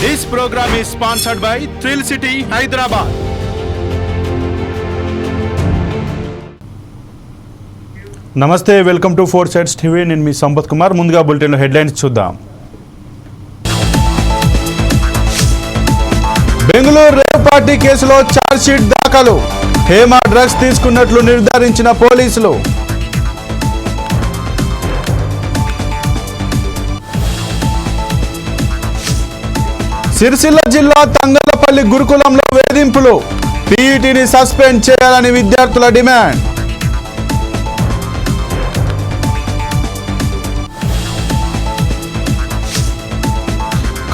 This program is sponsored by thrill city Hyderabad నమస్తే welcome to four sides TV నేను మీ సంపత్ కుమార్. ముందుగా బులెటిన్లో హెడ్లైన్స్ చూద్దాం. బెంగళూరు రేవ్ పార్టీ కేసులో ఛార్జ్షీట్ దాఖలు. హేమా డ్రగ్స్ తీసుకున్నట్లు నిర్ధారించిన పోలీసులు. సిరిసిల్ల జిల్లా తంగలపల్లి గురుకులంలో వేధింపులు. పీఈటీని సస్పెండ్ చేయాలని విద్యార్థుల డిమాండ్.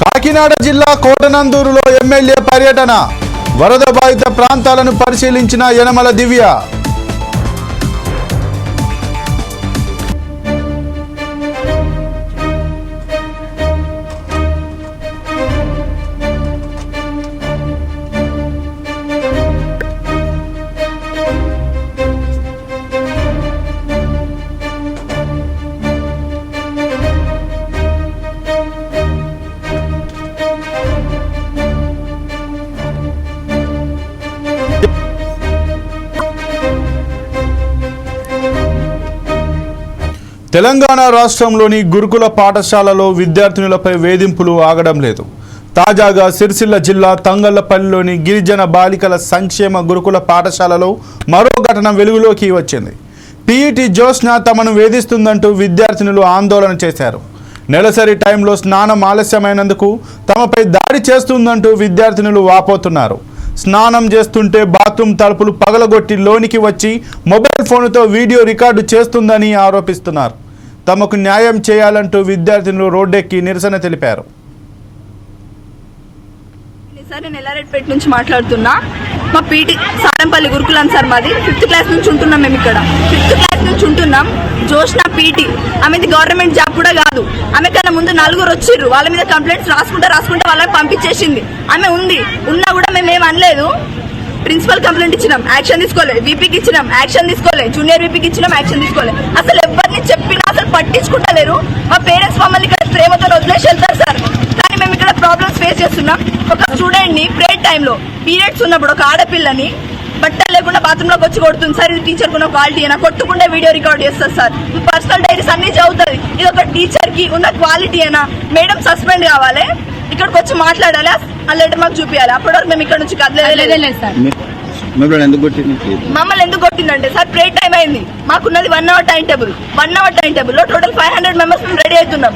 కాకినాడ జిల్లా కోటనందూరులో ఎమ్మెల్యే పర్యటన. వరద బాధిత ప్రాంతాలను పరిశీలించిన యనమల దివ్య. తెలంగాణ రాష్ట్రంలోని గురుకుల పాఠశాలలో విద్యార్థినులపై వేధింపులు ఆగడం లేదు. తాజాగా సిరిసిల్ల జిల్లా తంగళ్ళపల్లిలోని గిరిజన బాలికల సంక్షేమ గురుకుల పాఠశాలలో మరో ఘటన వెలుగులోకి వచ్చింది. పీఈటీ జోష్న తమను వేధిస్తుందంటూ విద్యార్థినులు ఆందోళన చేశారు. నెలసరి టైంలో స్నానం ఆలస్యమైనందుకు తమపై దాడి చేస్తుందంటూ విద్యార్థినులు వాపోతున్నారు. స్నానం చేస్తుంటే బాత్రూమ్ తలుపులు పగలగొట్టి లోనికి వచ్చి మొబైల్ ఫోన్తో వీడియో రికార్డు చేస్తుందని ఆరోపిస్తున్నారు. తమకు న్యాయం చేయాలంటూ విద్యార్థినులు రోడ్డెక్కి నిరసన తెలిపారు. సార్ నేను ఎల్లారెడ్డిపేట నుంచి మాట్లాడుతున్నా. మా పీటీ సారంపల్లి గురుకులం సార్ మాది. ఫిఫ్త్ క్లాస్ నుంచి ఉంటున్నాం మేము ఇక్కడ. ఫిఫ్త్ క్లాస్ నుంచి ఉంటున్నాం. జోష్న పీటీ. ఆమెది గవర్నమెంట్ జాబ్ కూడా కాదు. ఆమె కన్నా ముందు నలుగురు వచ్చిర్రు. వాళ్ళ మీద కంప్లైంట్స్ రాసుకుంటే రాసుకుంటే వాళ్ళకి పంపించేసింది. ఆమె ఉంది. ఉన్నా కూడా మేము ఏం అనలేదు. ప్రిన్సిపల్ కంప్లైంట్ ఇచ్చినాం. యాక్షన్ తీసుకోలే. వీపీకి ఇచ్చినాం. యాక్షన్ తీసుకోలే. జూనియర్ వీపీకి ఇచ్చినాం. యాక్షన్ తీసుకోలే. అసలు ఎవరిని చెప్పినా అసలు పట్టించుకుంటలేరు మా పేరెంట్స్ మమ్మల్ని ఇక్కడ ప్రేమతో వదిలేసి వెళ్తారు సార్. కానీ మేము ఇక్కడ ప్రాబ్లమ్స్ ఫేస్ చేస్తున్నాం. ఒక స్టూడెంట్ని ప్రేడ్ టైంలో పీరియడ్స్ ఉన్నప్పుడు ఒక ఆడపిల్లని బట్టలు లేకుండా బాత్రూమ్లోకి వచ్చి కొడుతుంది సార్. ఇది టీచర్ కున్న క్వాలిటీ అయినా కొట్టుకుంటే వీడియో రికార్డ్ చేస్తారు సార్. పర్సనల్ డైరీస్ అన్ని చదువుతుంది. ఇది ఒక టీచర్కి ఉన్న క్వాలిటీ అయినా మేడం సస్పెండ్ కావాలి. ఇక్కడికి వచ్చి మాట్లాడాలి? ఆ లెటర్ మాకు చూపించాలి అప్పటి వరకు మేము ఇక్కడ నుంచి కదలేదు సార్. మిమ్మల్ని ఎందుకు కొట్టింది? మమ్మల్ని ఎందుకు కొట్టిందంటే సార్ ప్రే టైం అయింది. మాకున్నది one hour time table one hour time టేబుల్లో టోటల్ ఫైవ్ హండ్రెడ్ మెంబర్స్ మేము రెడీ అవుతున్నాం.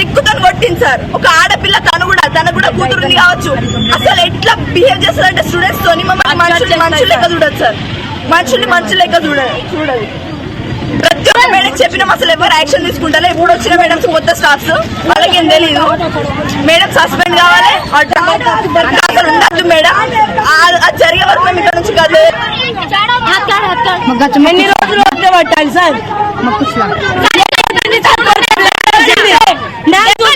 సిక్కుతో కొట్టింది సార్ ఒక ఆడపిల్ల తను కూడా తను కూడా కూతురు కావచ్చు అసలు ఎట్లా బిహేవ్ చేస్తారంటే స్టూడెంట్స్ తోని మమ్మల్ని మనుషులు మనుషులు లెక్క చూడదు సార్ మనుషుల్ని మనుషులు లెక్క చూడదు చూడదు ప్రతి ఒక్క మేడం చెప్పినాం అసలు ఎవరు యాక్షన్ తీసుకుంటారో ఇప్పుడు వచ్చిన మేడమ్స్ కొత్త స్టాఫ్స్ వాళ్ళకేం తెలియదు మేడం సస్పెండ్ కావాలి అసలు ఉండద్దు మేడం ఆ- అది జరిగే వరకు మేము ఇక్కడ నుంచి కాదు ఎన్ని రోజులు వద్ద పట్టాలి సార్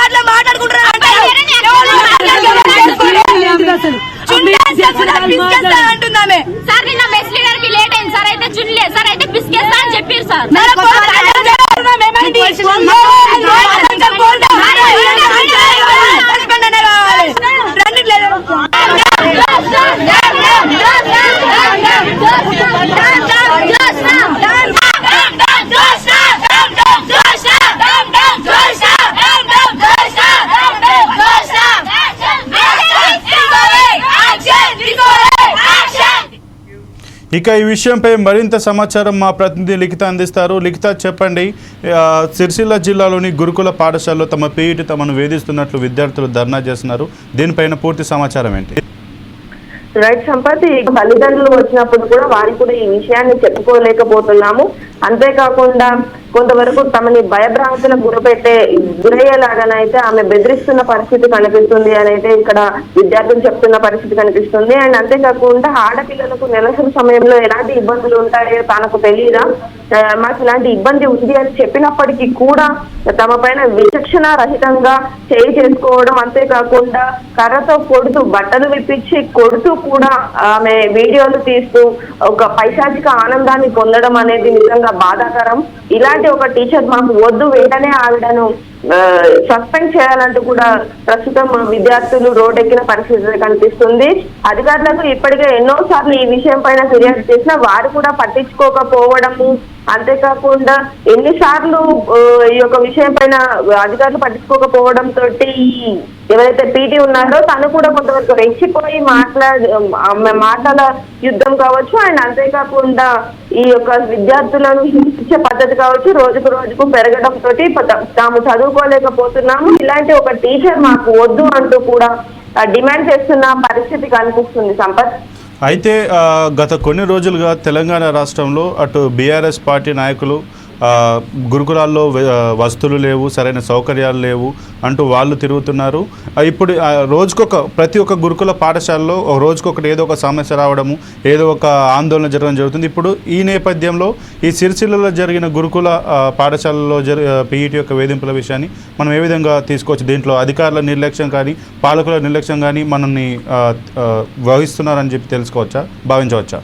అట్లా మాట్లాడుకుంటారు అంటే ఎవరు మాట్లాడుకోలేదు. చుండేసి అసలు బిస్కెట్స్ అంటుందామే సార్ నిన్న మెస్ లీడర్కి లేట్ అయింది సార్ అయితే చున్లే సార్ అయితే బిస్కెట్స్ అని చెప్పారు సార్ ఇక ఈ విషయంపై మరింత సమాచారం మా ప్రతినిధి లిఖిత అందిస్తారు. లిఖిత చెప్పండి. సిరిసిల్ల జిల్లాలోని గురుకుల పాఠశాలలో తమ పీఈటీ తమను వేధిస్తున్నట్లు విద్యార్థులు ధర్నా చేస్తున్నారు. దీనిపైన పూర్తి సమాచారం ఏంటి? రైట్ సంపత్ తల్లిదండ్రులు వచ్చినప్పుడు కూడా వారికి కూడా ఈ విషయాన్ని చెప్పుకోలేకపోతున్నాము. అంతేకాకుండా కొంతవరకు తమని భయభ్రాంతులకు గురిపెట్టే గురయ్యేలాగానైతే ఆమె బెదిరిస్తున్న పరిస్థితి కనిపిస్తుంది అని అయితే ఇక్కడ విద్యార్థులు చెప్తున్న పరిస్థితి కనిపిస్తుంది. అండ్ అంతేకాకుండా ఆడపిల్లలకు నెలసరి సమయంలో ఎలాంటి ఇబ్బందులు ఉంటాయో తనకు తెలియదా మాకు ఇలాంటి ఇబ్బంది ఉంది అని చెప్పినప్పటికీ కూడా తమ పైన విచక్షణ రహితంగా చేయి చేసుకోవడం అంతేకాకుండా కర్రతో కొడుతూ బట్టలు విప్పించి కొడుతూ కూడా ఆమె వీడియోలు తీస్తూ ఒక పైశాచిక ఆనందాన్ని పొందడం అనేది నిజంగా బాధాకరం. అలాంటి ఒక టీచర్ మాకు వద్దు వెంటనే ఆవిడను సస్పెండ్ చేయాలంటూ కూడా ప్రస్తుతం విద్యార్థులు రోడ్డెక్కిన పరిస్థితి కనిపిస్తుంది. అధికారులకు ఇప్పటికే ఎన్నో సార్లు ఈ విషయం పైన ఫిర్యాదు చేసినా వారు కూడా పట్టించుకోకపోవడము అంతేకాకుండా ఎన్నిసార్లు ఈ యొక్క విషయం పైన అధికారులు పట్టించుకోకపోవడం తోటి ఎవరైతే పీటీ ఉన్నారో తను కూడా కొంతవరకు రెచ్చిపోయి మాట్లాడ మాటల యుద్ధం కావచ్చు. అండ్ అంతేకాకుండా ఈ యొక్క విద్యార్థులను హింసించే పద్ధతి కావచ్చు. రోజుకు రోజుకు పెరగడం తోటి తాము చదువుకోలేకపోతున్నాము. ఇలాంటి ఒక టీచర్ మాకు వద్దు అంటూ కూడా డిమాండ్ చేస్తున్న పరిస్థితి కనిపిస్తుంది సంపత్. అయితే గత కొన్ని రోజులుగా తెలంగాణ రాష్ట్రంలో అటు బీఆర్ఎస్ పార్టీ నాయకులు గురుకులాల్లో వసతులు వస్తువులు లేవు సరైన సౌకర్యాలు లేవు అంటూ వాళ్ళు తిరుగుతున్నారు. ఇప్పుడు రోజుకొక ప్రతి ఒక్క గురుకుల పాఠశాలలో ఒక రోజుకొకటి ఏదో ఒక సమస్య రావడము ఏదో ఒక ఆందోళన జరగడం జరుగుతుంది. ఇప్పుడు ఈ నేపథ్యంలో ఈ సిరిసిల్లలో జరిగిన గురుకుల పాఠశాలలో జరి పీఈటీ యొక్క వేధింపుల విషయాన్ని మనం ఏ విధంగా తీసుకోవచ్చు? దీంట్లో అధికారుల నిర్లక్ష్యం కానీ పాలకుల నిర్లక్ష్యం కానీ మనల్ని వహిస్తున్నారని చెప్పి తెలుసుకోవచ్చా? భావించవచ్చా?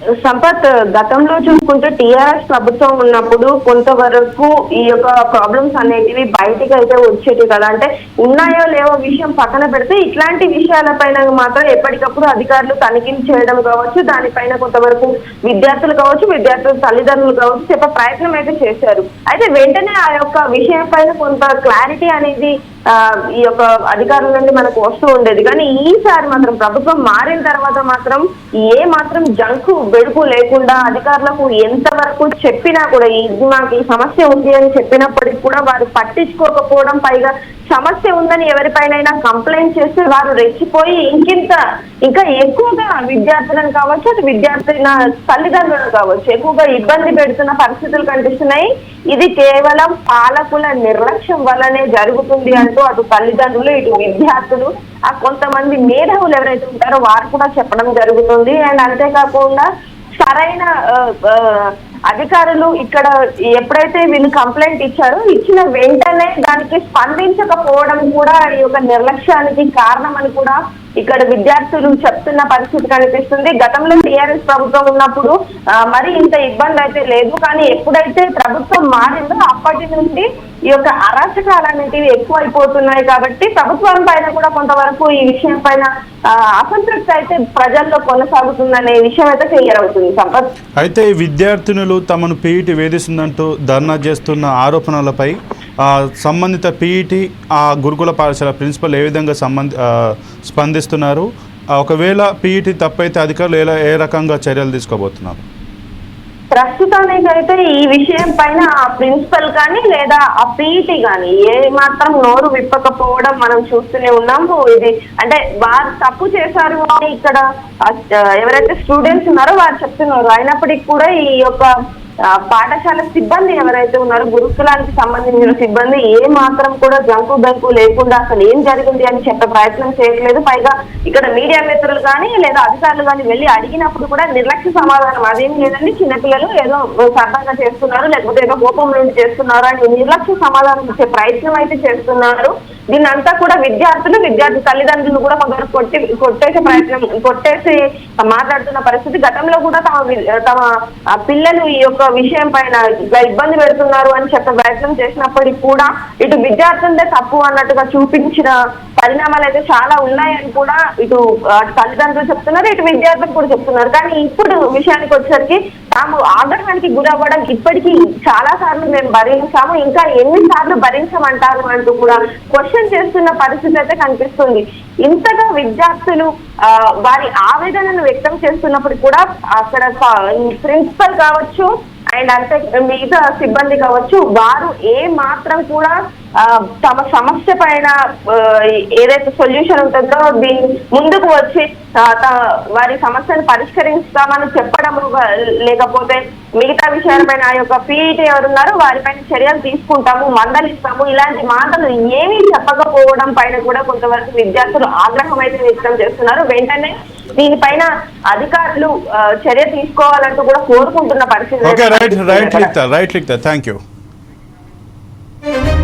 సంపత్ గతంలో చూసుకుంటే టీఆర్ఎస్ ప్రభుత్వం ఉన్నప్పుడు కొంతవరకు ఈ యొక్క ప్రాబ్లమ్స్ అనేటివి బయటికి అయితే వచ్చేటి కదా. అంటే ఉన్నాయో లేవో విషయం పక్కన పెడితే ఇట్లాంటి విషయాలపైన మాత్రం ఎప్పటికప్పుడు అధికారులు తనిఖీలు చేయడం కావచ్చు దానిపైన కొంతవరకు విద్యార్థులు కావచ్చు విద్యార్థుల తల్లిదండ్రులు కావచ్చు చెప్పే ప్రయత్నం అయితే చేశారు. అయితే వెంటనే ఆ యొక్క విషయం పైన కొంత క్లారిటీ అనేది ఈ యొక్క అధికారుల నుండి మనకు వస్తూ ఉండేది. కానీ ఈసారి మాత్రం ప్రభుత్వం మారిన తర్వాత మాత్రం ఏ మాత్రం జంకు బెడుపు లేకుండా అధికారులకు ఎంతవరకు చెప్పినా కూడా ఇది మాకు ఈ సమస్య ఉంది అని చెప్పినప్పటికీ కూడా వారు పట్టించుకోకపోవడం పైగా సమస్య ఉందని ఎవరిపైనైనా కంప్లైంట్ చేస్తే వారు రెచ్చిపోయి ఇంకింత ఇంకా ఎక్కువగా విద్యార్థులను కావచ్చు అటు విద్యార్థుల తల్లిదండ్రులను కావచ్చు ఎక్కువగా ఇబ్బంది పెడుతున్న పరిస్థితులు కనిపిస్తున్నాయి. ఇది కేవలం పాలకుల నిర్లక్ష్యం వల్లనే జరుగుతుంది అంటూ అటు తల్లిదండ్రులు ఇటు విద్యార్థులు ఆ కొంతమంది మేధావులు ఎవరైతే ఉంటారో వారు కూడా చెప్పడం జరుగుతుంది. అండ్ అంతేకాకుండా సరైన అధికారులు ఇక్కడ ఎప్పుడైతే వీళ్ళు కంప్లైంట్ ఇచ్చారో ఇచ్చిన వెంటనే దానికి స్పందించకపోవడం కూడా ఈ యొక్క నిర్లక్ష్యానికి కారణం అని కూడా ఇక్కడ విద్యార్థులు చెప్తున్న పరిస్థితి కనిపిస్తుంది. గతంలో టీఆర్ఎస్ ప్రభుత్వం ఉన్నప్పుడు మరి ఇంత ఇబ్బంది అయితే లేదు. కానీ ఎప్పుడైతే ప్రభుత్వం మారిందో అప్పటి నుండి ఈ యొక్క అరాచకాలు అనేటివి ఎక్కువైపోతున్నాయి కాబట్టి ప్రభుత్వం పైన కూడా కొంతవరకు ఈ విషయం పైన అసంతృప్తి అయితే ప్రజల్లో కొనసాగుతుందనే విషయం అయితే క్లియర్ అవుతుంది. సంపత్. అయితే ఈ విద్యార్థినులు తమను పీఈటి వేధిస్తుందంటూ ధర్నా చేస్తున్న ఆరోపణలపై సంబంధిత పీఈటీ ఆ గురుకుల పాఠశాల ప్రిన్సిపల్ ఏ విధంగా సంబంధి స్పందిస్తున్నారు? ఒకవేళ పీఈటీ తప్పైతే అధికారులు ఎలా ఏ రకంగా చర్యలు తీసుకోబోతున్నారు? ప్రస్తుతానికైతే ఈ విషయం పైన ఆ ప్రిన్సిపల్ కానీ లేదా ఆ పీఈటీ కానీ ఏ మాత్రం నోరు విప్పకపోవడం మనం చూస్తూనే ఉన్నాము ఇది అంటే వారు తప్పు చేశారు అని ఇక్కడ ఎవరైతే స్టూడెంట్స్ ఉన్నారో వారు చెప్తున్నారు. అయినప్పటికీ కూడా ఈ యొక్క పాఠశాల సిబ్బంది ఎవరైతే ఉన్నారో గురుకులానికి సంబంధించిన సిబ్బంది ఏ మాత్రం కూడా జంకు బంకు లేకుండా అసలు ఏం జరిగింది అని చెప్పే ప్రయత్నం చేయట్లేదు. పైగా ఇక్కడ మీడియా మిత్రులు కానీ లేదా అధికారులు కానీ వెళ్ళి అడిగినప్పుడు కూడా నిర్లక్ష్య సమాధానం అదేం లేదండి. చిన్నపిల్లలు ఏదో సరదాగా చేస్తున్నారు లేకపోతే ఏదో కోపం నుండి చేస్తున్నారు అని నిర్లక్ష్య సమాధానం ఇచ్చే ప్రయత్నం అయితే చేస్తున్నారు. దీన్ని అంతా కూడా విద్యార్థులు విద్యార్థి తల్లిదండ్రులు కూడా కొందరు కొట్టి కొట్టేసే ప్రయత్నం కొట్టేసి మాట్లాడుతున్న పరిస్థితి గతంలో కూడా తమ తమ పిల్లలు ఈ యొక్క విషయం పైన ఇట్లా ఇబ్బంది పెడుతున్నారు అని చెప్పే ప్రయత్నం చేసినప్పటికీ కూడా ఇటు విద్యార్థులదే తప్పు అన్నట్టుగా చూపించిన పరిణామాలు అయితే చాలా ఉన్నాయని కూడా ఇటు తల్లిదండ్రులు చెప్తున్నారు ఇటు విద్యార్థులు కూడా చెప్తున్నారు. కానీ ఇప్పుడు విషయానికి వచ్చేసరికి తాము ఆగ్రహానికి గురవ్వడం ఇప్పటికీ చాలా సార్లు మేము భరించాము. ఇంకా ఎన్ని సార్లు భరించమంటారు అంటూ కూడా క్వశ్చన్ చేస్తున్న పరిస్థితి అయితే కనిపిస్తుంది. ఇంతగా విద్యార్థులు ఆ, వారి ఆవేదనను వ్యక్తం చేస్తున్నప్పుడు కూడా అక్కడ ప్రిన్సిపల్ కావచ్చు అండ్ అంటే మిగతా సిబ్బంది కావచ్చు వారు ఏ మాత్రం కూడా ఆ, తమ సమస్య పైన ఏదైతే సొల్యూషన్ ఉంటుందో దీన్ని ముందుకు వచ్చి వారి సమస్యను పరిష్కరిస్తామని చెప్పడము వ- లేకపోతే మిగతా విషయాలపైన ఆ యొక్క పీఈటీ ఎవరున్నారో వారిపైన చర్యలు తీసుకుంటాము మందలిస్తాము. ఇలాంటి మాటలు ఏమీ చెప్పకపోవడం పైన కూడా కొంతవరకు విద్యార్థులు ఆగ్రహం అయితే వ్యక్తం చేస్తున్నారు. వెంటనే దీనిపైన అధికారులు చర్య తీసుకోవాలంటూ కూడా కోరుకుంటున్న పరిస్థితి right right right thank you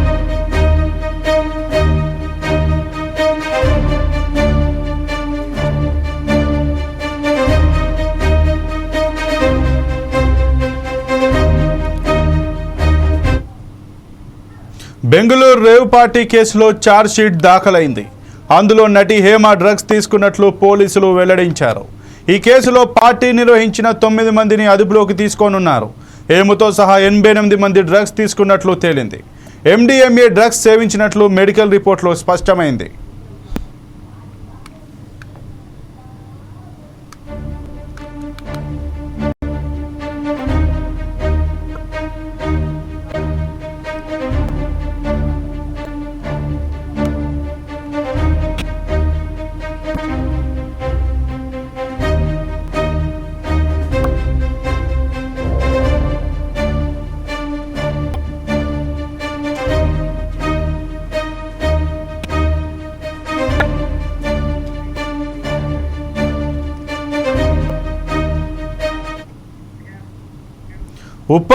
Bengaluru rave party కేసులో ఛార్జ్షీట్ దాఖలైంది. అందులో నటి హేమ డ్రగ్స్ తీసుకున్నట్లు పోలీసులు వెల్లడించారు. ఈ కేసులో పార్టీ నిర్వహించిన తొమ్మిది మందిని అదుపులోకి తీసుకోనున్నారు. హేమతో సహా ఎనభై ఎనిమిది మంది డ్రగ్స్ తీసుకున్నట్లు తేలింది. ఎండిఎంఏ డ్రగ్స్ సేవించినట్లు మెడికల్ రిపోర్ట్లో స్పష్టమైంది.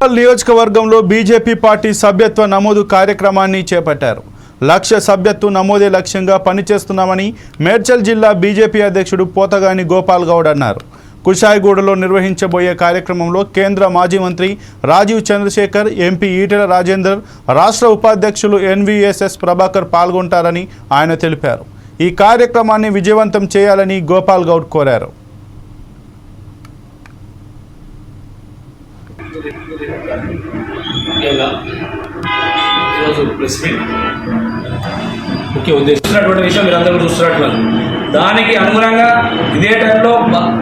ఉప్పల్ నియోజకవర్గంలో బీజేపీ పార్టీ సభ్యత్వ నమోదు కార్యక్రమాన్ని చేపట్టారు. లక్ష్య సభ్యత్వ నమోదే లక్ష్యంగా పనిచేస్తున్నామని మేడ్చల్ జిల్లా బీజేపీ అధ్యక్షుడు పోతగాని గోపాల్ గౌడ్ అన్నారు. కుషాయిగూడలో నిర్వహించబోయే కార్యక్రమంలో కేంద్ర మాజీ మంత్రి రాజీవ్ చంద్రశేఖర్ ఎంపీ ఈటెల రాజేందర్ రాష్ట్ర ఉపాధ్యక్షులు ఎన్వీఎస్ఎస్ ప్రభాకర్ పాల్గొంటారని ఆయన తెలిపారు. ఈ కార్యక్రమాన్ని విజయవంతం చేయాలని గోపాల్ గౌడ్ కోరారు. ముఖ్యంగా ఈరోజు ప్రెస్ మీట్. ముఖ్య ఉద్దేశించినటువంటి విషయం మీరందరూ అందరూ చూస్తున్నట్లున్నారు దానికి అనుగుణంగా ఇదే టైంలో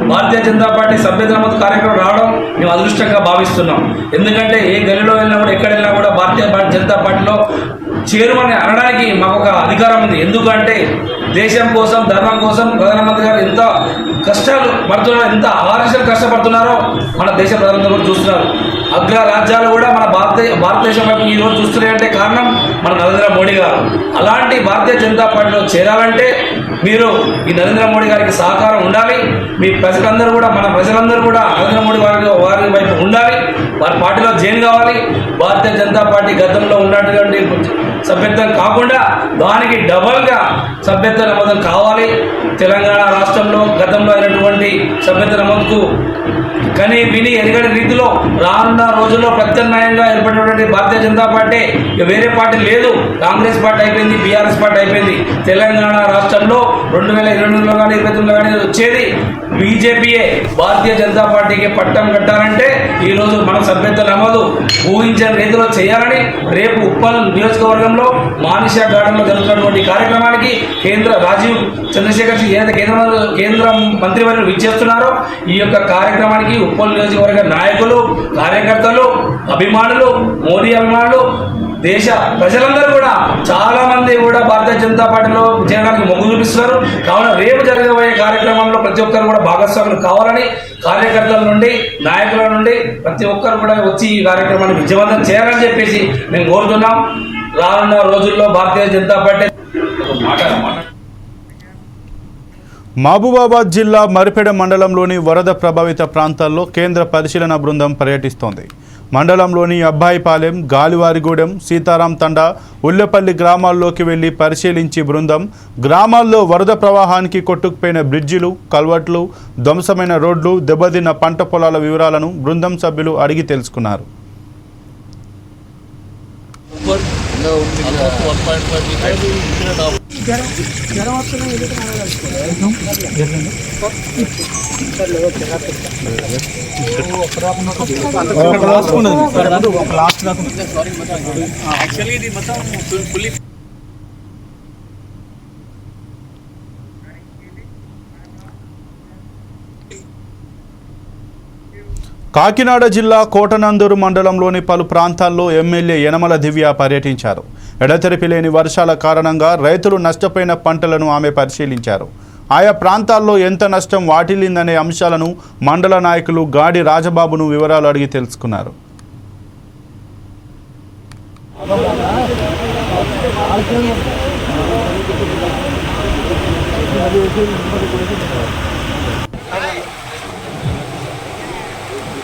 భారతీయ జనతా పార్టీ సభ్యత కార్యక్రమం రావడం మేము అదృష్టంగా భావిస్తున్నాం. ఎందుకంటే ఏ గలిలో వెళ్ళినా కూడా ఎక్కడ వెళ్ళినా కూడా భారతీయ జనతా పార్టీలో చేరుమని అనడానికి మాకు ఒక అధికారం ఉంది. ఎందుకంటే దేశం కోసం ధర్మం కోసం ప్రధానమంత్రి గారు ఎంత కష్టాలు పడుతున్నారో ఎంత ఆలస్యం కష్టపడుతున్నారో మన దేశ ప్రధానమంత్రి కూడా చూస్తున్నారు. అగ్ర రాజ్యాలు కూడా మన భారత భారతదేశం వైపు ఈరోజు చూస్తున్నాయంటే కారణం మన నరేంద్ర మోడీ గారు. అలాంటి భారతీయ జనతా పార్టీలో చేరాలంటే మీరు ఈ నరేంద్ర మోడీ గారికి సహకారం ఉండాలి. మీ ప్రజలందరూ కూడా మన ప్రజలందరూ కూడా నరేంద్ర మోడీ వారి వారి వైపు ఉండాలి. వారి పార్టీలో జైన్ కావాలి. భారతీయ జనతా పార్టీ గతంలో ఉన్నటువంటి సభ్యత్వం కాకుండా దానికి డబల్గా సభ్యత్వ నమోదం కావాలి. తెలంగాణ రాష్ట్రంలో గతంలో అయినటువంటి సభ్యత్వ నమోదుకు కానీ విని ఎరగని రీతిలో రానున్న రోజుల్లో ప్రత్యామ్నాయంగా ఏర్పడినటువంటి భారతీయ జనతా పార్టీ ఇక వేరే పార్టీ లేదు. కాంగ్రెస్ పార్టీ అయిపోయింది బీఆర్ఎస్ పార్టీ అయిపోయింది. తెలంగాణ రాష్ట్రంలో రెండు వేల ఇరవై రెండులో కానీ ఇరవై తొమ్మిదిలో కానీ వచ్చేది. బీజేపీయే భారతీయ జనతా పార్టీకి పట్టం కట్టాలంటే ఈ రోజు మనం నమోదు ఊహించని రీతిలో చేయాలని రేపు ఉప్పల్ నియోజకవర్గంలో మానిషా గార్డెన్లో జరుగుతున్నటువంటి కార్యక్రమానికి కేంద్ర రాజీవ్ చంద్రశేఖర్ ఏదైతే కేంద్ర మంత్రి- కేంద్ర మంత్రివర్యులు విచ్చేస్తున్నారో ఈ యొక్క కార్యక్రమానికి ఉప్పల్ నియోజకవర్గ నాయకులు కార్యకర్తలు అభిమానులు మోదీ అభిమానులు దేశ ప్రజలందరూ కూడా చాలా మంది కూడా భారతీయ జనతా పార్టీలో చేరడానికి మొగ్గు చూపిస్తున్నారు. కావున రేపు జరగబోయే కార్యక్రమంలో ప్రతి ఒక్కరు కూడా భాగస్వాములు కావాలని కార్యకర్తల నుండి నాయకుల నుండి ప్రతి ఒక్కరు కూడా వచ్చి ఈ కార్యక్రమాన్ని విజయవంతం చేయాలని చెప్పేసి మేము కోరుతున్నాం. రానున్న రోజుల్లో భారతీయ జనతా పార్టీ మాట్లాడమాట మాట మహబూబాబాద్ జిల్లా మరిపెడ మండలంలోని వరద ప్రభావిత ప్రాంతాల్లో కేంద్ర పరిశీలన బృందం పర్యటిస్తోంది. మండలంలోని అబ్బాయిపాలెం గాలివారిగూడెం సీతారాం తండా ఉల్లెపల్లి గ్రామాల్లోకి వెళ్ళి పరిశీలించి బృందం గ్రామాల్లో వరద ప్రవాహానికి కొట్టుకుపోయిన బ్రిడ్జిలు కల్వర్ట్లు ధ్వంసమైన రోడ్లు దెబ్బతిన్న పంట పొలాల వివరాలను బృందం సభ్యులు అడిగి తెలుసుకున్నారు. ऊपर కాకినాడ జిల్లా కోటనందూరు మండలంలోని పలు ప్రాంతాల్లో ఎమ్మెల్యే యనమల దివ్య పర్యటించారు. ఎడతెరిపి లేని వర్షాల కారణంగా రైతులు నష్టపోయిన పంటలను ఆమె పరిశీలించారు. ఆయా ప్రాంతాల్లో ఎంత నష్టం వాటిల్లిందనే అంశాలను మండల నాయకులు గాడి రాజబాబును వివరాలు అడిగి తెలుసుకున్నారు.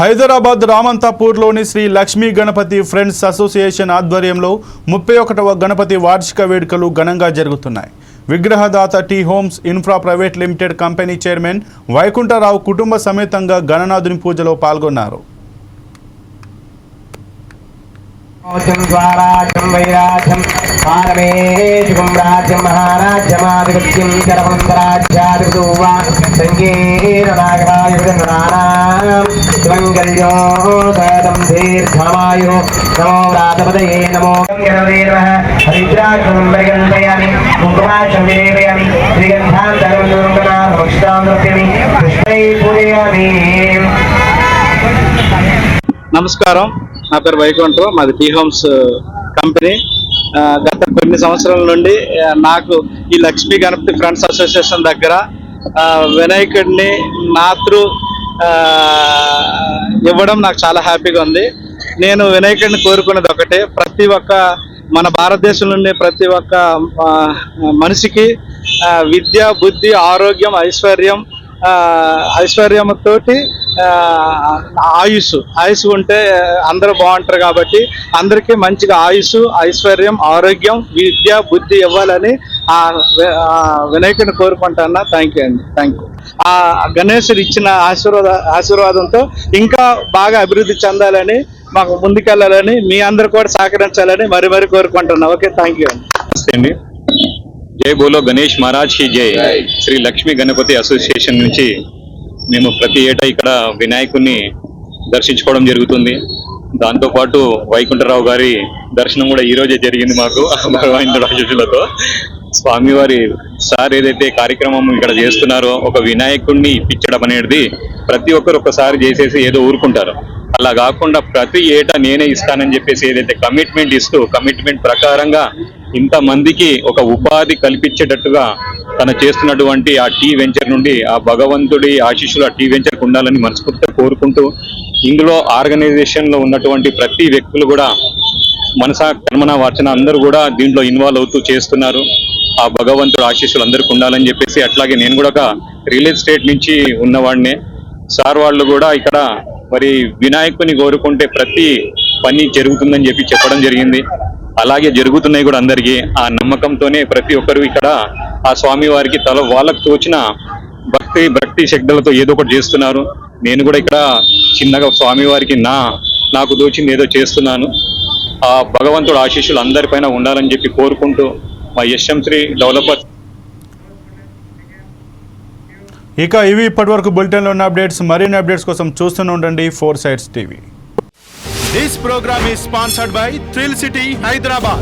హైదరాబాద్ రామంతాపూర్లోని శ్రీ లక్ష్మీ గణపతి ఫ్రెండ్స్ అసోసియేషన్ ఆధ్వర్యంలో ముప్పై ఒకటవ గణపతి వార్షిక వేడుకలు ఘనంగా జరుగుతున్నాయి. విగ్రహదాత T homes infra private limited company chairman Vaikuntharao కుటుంబ సమేతంగా గణనాథుని పూజలో పాల్గొన్నారు. రాజ్యం పారమేశుకం రాజ్యం మహారాజ్యమాధిపత్యం చరమంతరాజ్యాధిపతో వా సదం దీర్ఘమాయు నమో రాధపదయే నమో. హరిద్రాక్షం పరిగణయామి కుంకుమాక్షం విలేపయామి శ్రీగంధాంతరం దుర్గనా సమక్షతాం నృత్యమి పుష్పై పూజయామి. నమస్కారం. నా పేరు వైకుంఠం మాది టీ హోమ్స్ కంపెనీ. గత కొన్ని సంవత్సరాల నుండి నాకు ఈ లక్ష్మీ గణపతి ఫ్రెండ్స్ అసోసియేషన్ దగ్గర వినాయకుడిని నాతృ ఇవ్వడం నాకు చాలా హ్యాపీగా ఉంది. నేను వినాయకుడిని కోరుకున్నది ఒకటే ప్రతి ఒక్క మన భారతదేశం నుండి ప్రతి ఒక్క మనిషికి విద్య బుద్ధి ఆరోగ్యం ఐశ్వర్యం ఐశ్వర్యంతోటి ఆ, ఆయుష్ ఆయుష్ ఉంటే అందరూ బాగుంటారు కాబట్టి అందరికీ మంచిగా ఆయుష్ ఐశ్వర్యం ఆరోగ్యం విద్య బుద్ధి ఇవ్వాలని ఆ వినాయకుని కోరుకుంటున్నా. థ్యాంక్ యూ అండి. థ్యాంక్ యూ ఆ గణేశుడు ఇచ్చిన ఆశీర్వాద ఆశీర్వాదంతో ఇంకా బాగా అభివృద్ధి చెందాలని మాకు ముందుకెళ్ళాలని మీ అందరు కూడా సహకరించాలని మరి మరి కోరుకుంటున్నా. ఓకే థ్యాంక్ యూ అండి. జై బోలో గణేష్ మహారాజ్కి జై. శ్రీ లక్ష్మీ గణపతి అసోసియేషన్ నుంచి మేము ప్రతి ఏటా ఇక్కడ వినాయకుడిని దర్శించుకోవడం జరుగుతుంది. దాంతో పాటు వైకుంఠరావు గారి దర్శనం కూడా ఈ రోజే జరిగింది మాకు భగవంతుడు ఆశీస్సులతో. స్వామివారి సార్ ఏదైతే కార్యక్రమం ఇక్కడ చేస్తున్నారో ఒక వినాయకుడిని ఇప్పించడం అనేది ప్రతి ఒక్కరు ఒకసారి చేసేసి ఏదో ఊరుకుంటారు. అలా కాకుండా ప్రతి ఏటా నేనే ఇస్తానని చెప్పేసి ఏదైతే కమిట్మెంట్ ఇస్తూ కమిట్మెంట్ ప్రకారంగా ఇంత మందికి ఒక ఉపాధి కల్పించేటట్టుగా తను చేస్తున్నటువంటి ఆ టీ వెంచర్ నుండి ఆ భగవంతుడి ఆశీస్సులు ఆ టీ వెంచర్కి ఉండాలని మనస్ఫూర్తిగా కోరుకుంటూ ఇందులో ఆర్గనైజేషన్లో ఉన్నటువంటి ప్రతి వ్యక్తులు కూడా మనసా కర్మన వాచన అందరూ కూడా దీంట్లో ఇన్వాల్వ్ అవుతూ చేస్తున్నారు. ఆ భగవంతుడు ఆశీస్సులు అందరికీ ఉండాలని చెప్పేసి అట్లాగే నేను కూడా ఒక రియల్ ఎస్టేట్ నుంచి ఉన్నవాడినే. సార్ వాళ్ళు కూడా ఇక్కడ మరి వినాయకుని కోరుకుంటే ప్రతి పని జరుగుతుందని చెప్పి చెప్పడం జరిగింది. అలాగే జరుగుతున్నాయి కూడా అందరికీ. ఆ నమ్మకంతోనే ప్రతి ఒక్కరు ఇక్కడ ఆ స్వామి వారికి తల వాళ్ళకు తోచిన భక్తి భక్తి శక్తులతో ఏదో ఒకటి చేస్తున్నారు. నేను కూడా ఇక్కడ చిన్నగా స్వామివారికి నా నాకు దోచింది ఏదో చేస్తున్నాను. ఆ భగవంతుడు ఆశీస్సులు అందరిపైన ఉండాలని చెప్పి కోరుకుంటూ మా యశ్వం శ్రీ డెవలపర్ ఇక ఇవి ఇప్పటివరకు బులెటిన్లో ఉన్న అప్డేట్స్ మరిన్ని అప్డేట్స్ కోసం చూస్తూనే ఉండండి four sides TV. This program is sponsored by Thrill City, Hyderabad.